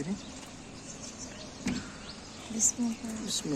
الكريم بسم الله بسم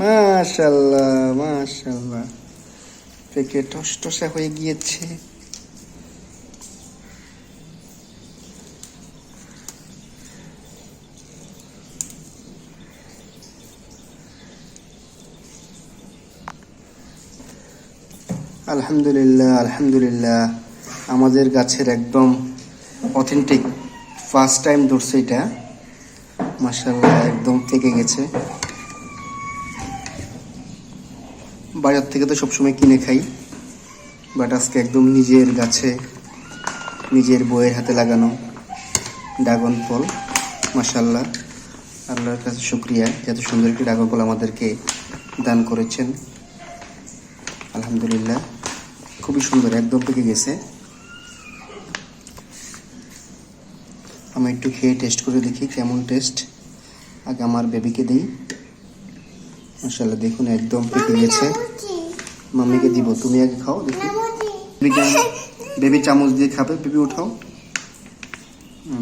মাশাল্লাহ মাশাল্লাহ থেকে টস টসা হয়ে গিয়েছে। আলহামদুলিল্লাহ আলহামদুলিল্লাহ। আমাদের গাছের একদম অথেন্টিক ফার্স্ট টাইম ধরছে এটা। মাসাল্লাহ একদম থেকে গেছে। বাজার থেকে তো সবসময় কিনে খাই। বাট আজকে একদম নিজের গাছে, নিজের বইয়ের হাতে লাগানো ড্রাগন ফল মাসাল্লাহ আল্লাহর কাছে শুক্রিয়া এত সুন্দর একটি ড্রাগন ফল আমাদেরকে দান করেছেন। আলহামদুলিল্লাহ, খুবই সুন্দর, একদম পেকে গেছে। আমি একটু খেয়ে টেস্ট করে দেখি কেমন টেস্ট আগে আমার বেবিকে দিই। মাসাল্লাহ দেখুন একদম পেকে গেছে। মাম্মিকে দিব তুমি আগে খাও দেখি। বেবি চামচ দিয়ে খাবে? বেবি উঠাও।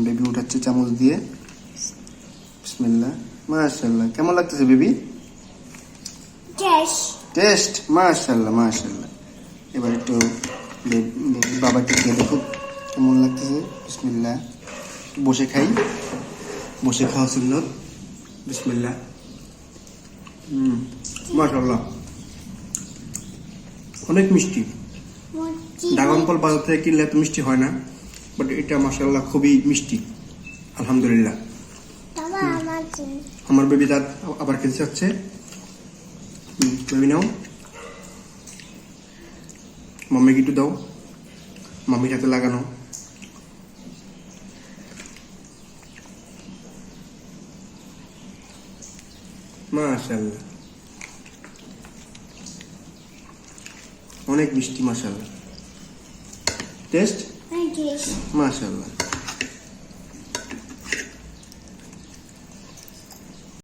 বেবি উঠাচ্ছে চামচ দিয়ে। বিসমিল্লাহ। মাশাল্লাহ কেমন লাগতেছে বেবি? টেস্ট। মাশাল্লাহ মাশাল্লাহ এবার একটু বাবাকে খেয়ে দেখো কেমন লাগতেছে। বিসমিল্লাহ। বসে খাই। বসে খাওয়া সুন্নত। বিসমিল্লাহ। মাশাল্লাহ অনেক মিষ্টি. ড্রাগন ফল বাজার থেকে কিনলে এত মিষ্টি হয় না বাট এটা মাশাল্লাহ খুবই মিষ্টি। আলহামদুলিল্লাহ। আমার বেবি দাঁত আবার খেতে চাচ্ছে বেবি নাও। মাম্মিকে একটু দাও। মাম্মির হাতে লাগানো। মাশাল্লাহ অনেক মিষ্টি মাশাল্লাহ টেস্ট. মাশাল্লাহ